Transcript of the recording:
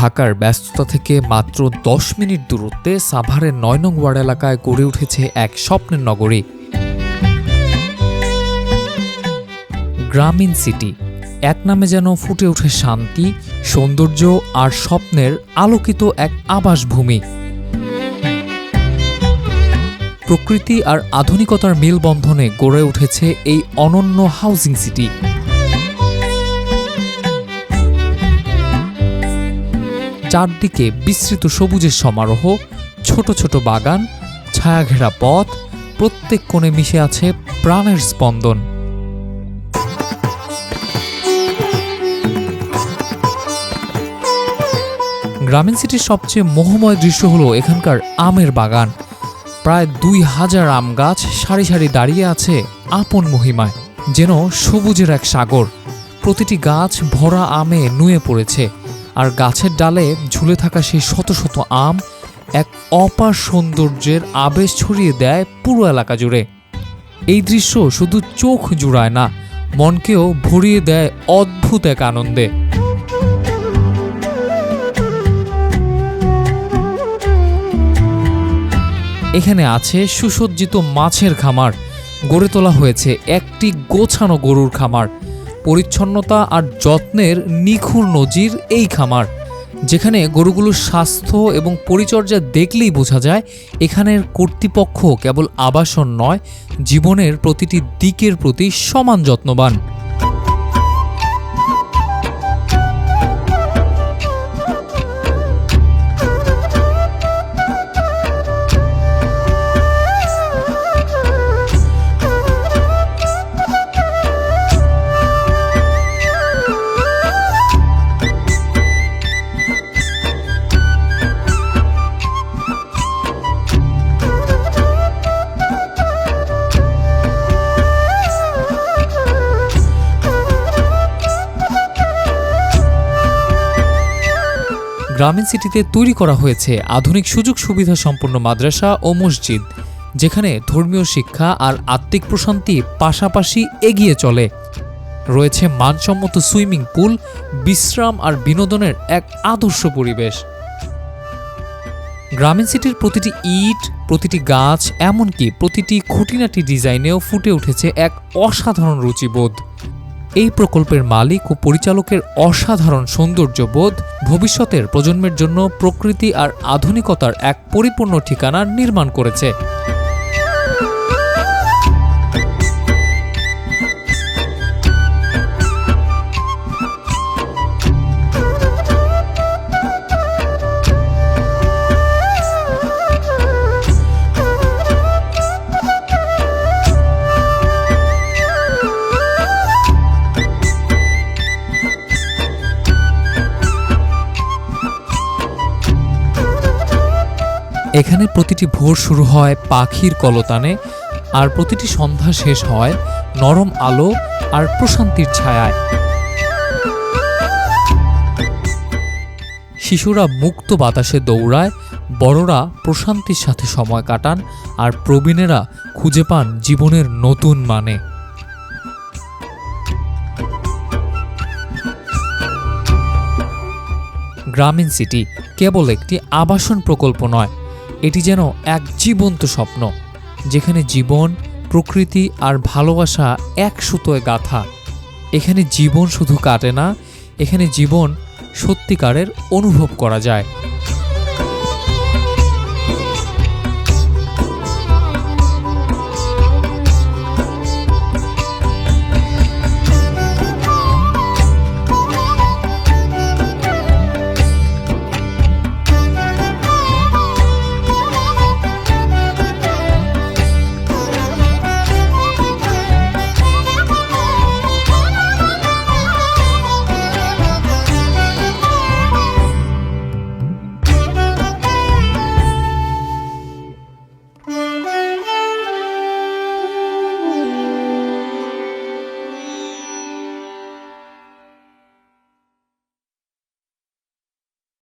ঢাকার ব্যস্ততা থেকে মাত্র দশ মিনিট দূরত্বে সাভারের নয় নং ওয়ার্ড এলাকায় গড়ে উঠেছে এক স্বপ্নের নগরী। গ্রামীণ সিটি, এক নামে যেন ফুটে ওঠে শান্তি, সৌন্দর্য আর স্বপ্নের আলোকিত এক আবাসভূমি। প্রকৃতি আর আধুনিকতার মেলবন্ধনে গড়ে উঠেছে এই অনন্য হাউজিং সিটি চারদিকে বিস্তৃত সবুজের সমারোহ, ছোট ছোট বাগান, ছায়াঘেরা পথ, প্রত্যেক কোণে মিশে আছে প্রাণের স্পন্দন। গ্রামীণ সিটির সবচেয়ে মোহময় দৃশ্য হলো এখানকার আমের বাগান। প্রায় দুই হাজার আম গাছ সারি সারি দাঁড়িয়ে আছে আপন মহিমায়, যেন সবুজের এক সাগর। প্রতিটি গাছ ভরা আমে নুয়ে পড়েছে। আর গাছের ডালে ঝুলে থাকা সেই শত শত আম এক অপার সৌন্দর্যের আবেশ ছড়িয়ে দেয় পুরো এলাকা জুড়ে। এই দৃশ্য শুধু চোখ জুড়ায় না, মনকেও ভরিয়ে দেয় অদ্ভুত এক আনন্দে। এখানে আছে সুসজ্জিত মাছের খামার। গড়ে তোলা হয়েছে একটি গোছানো গরুর খামার। পরিচ্ছন্নতা আর যত্নের নিখুঁত নজির এই খামার, যেখানে গরুগুলোর স্বাস্থ্য এবং পরিচর্যা দেখলেই বোঝা যায় এখানের কর্তৃপক্ষ কেবল আবাসন নয়, জীবনের প্রতিটি দিকের প্রতি সমান যত্নবান। গ্রামীণ সিটিতে তৈরি করা হয়েছে আধুনিক সুযোগ সুবিধা সম্পন্ন মাদ্রাসা ও মসজিদ, যেখানে ধর্মীয় শিক্ষা আর আত্মিক প্রশান্তি পাশাপাশি এগিয়ে চলে। রয়েছে মানসম্মত সুইমিং পুল, বিশ্রাম আর বিনোদনের এক আদর্শ পরিবেশ। গ্রামীণ সিটির প্রতিটি ইট, প্রতিটি গাছ, এমনকি প্রতিটি খুঁটিনাটি ডিজাইনেও ফুটে উঠেছে এক অসাধারণ রুচিবোধ। এই প্রকল্পের মালিক ও পরিচালকের অসাধারণ সৌন্দর্যবোধ ভবিষ্যতের প্রজন্মের জন্য প্রকৃতি আর আধুনিকতার এক পরিপূর্ণ ঠিকানা নির্মাণ করেছে। এখানে প্রতিটি ভোর শুরু হয় পাখির কলতানে, আর প্রতিটি সন্ধ্যা শেষ হয় নরম আলো আর প্রশান্তির ছায়ায়। শিশুরা মুক্ত বাতাসে দৌড়ায়, বড়রা প্রশান্তির সাথে সময় কাটান, আর প্রবীণেরা খুঁজে পান জীবনের নতুন মানে। গ্রামীণ সিটি কেবল একটি আবাসন প্রকল্প নয় এটি যেন এক জীবন্ত স্বপ্ন, যেখানে জীবন, প্রকৃতি আর ভালোবাসা এক সুতোয় গাথা। এখানে জীবন শুধু কাটে না, এখানে জীবন সত্যিকারের অনুভব করা যায়।